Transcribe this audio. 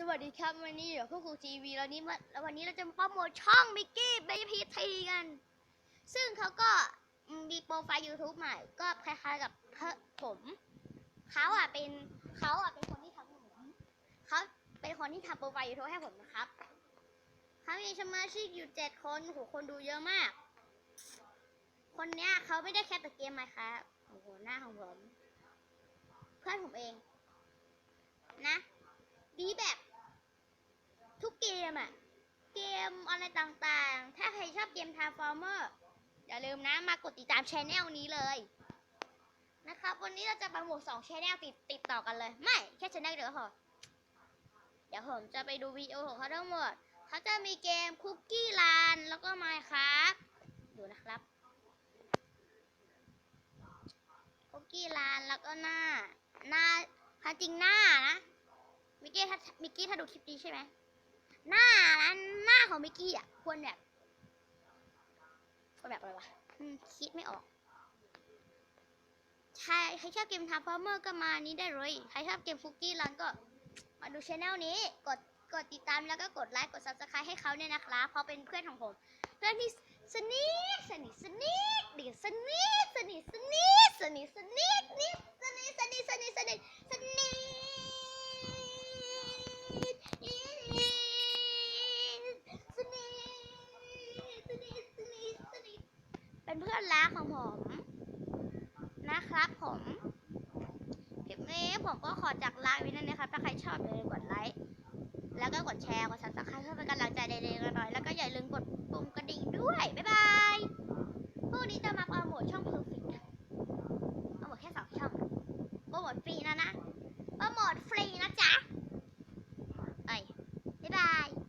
สวัสดีครับวันนี้อยู่กับพวกครูทีวีแล้วนี้มาแล้ววันนี้เราจะมาโปรโมทช่องมิกกี้เบย์พีทีกัน ซึ่งเขาก็มีโปรไฟล์ YouTube ใหม่ ก็คล้ายๆกับเพิ่ผมเขาอะเป็นเขาอะเป็นคนที่ทำผมเขาเป็นคนที่ทำโปรไฟล์ YouTube ให้ผมนะครับเขามีสมาชิกอยู่เจ็ดคนโอ้โหคนดูเยอะมาก คนเนี้ยเขาไม่ได้แค่แต่เกมไหมครับโอ้โหหน้าของผมเพื่อนผมเอง นะดีแบบ มอะเกมอะไรต่างๆ ถ้าใครชอบเกม Transformer อย่าลืมนะมากดติดตามช anel นี้เลยนะครับ วันนี้เราจะโปรโมทสองช anel ติดติดต่อกันเลย ไม่ แค่ channel เดียวพอเดี๋ยวผมจะไปดูวิดีโอของเขาทั้งหมด เขาจะมีเกมคุกกี้ลานแล้วก็ Minecraft ดูนะครับคุกกี้ลานแล้วก็หน้าหน้าจริงหน้านะมิกกี้ถ้ามิกกี้ถ้าดูคลิปนี้ใช่ไหม หน้าร้านหน้าของมิกกี้อะควรแบบควรแบบอะไรวะคิดไม่ออกใครใครชอบเกมทาร์ฟอร์เมอร์ก็มานี้ได้เลยใครชอบเกมฟุกกี้รันก็มาดูช anel นี้กดกดติดตามแล้วก็กดไลค์กด subscribe ให้เขาเนี่ยนะครับเพราะเป็นเพื่อนของผม เพื่อนที่สนิทสนิทสนิทดีสนิทสนิท อนรักของผมนะครับผมคลิปนี้ผมก็ขอจากลาไปนั่นนะ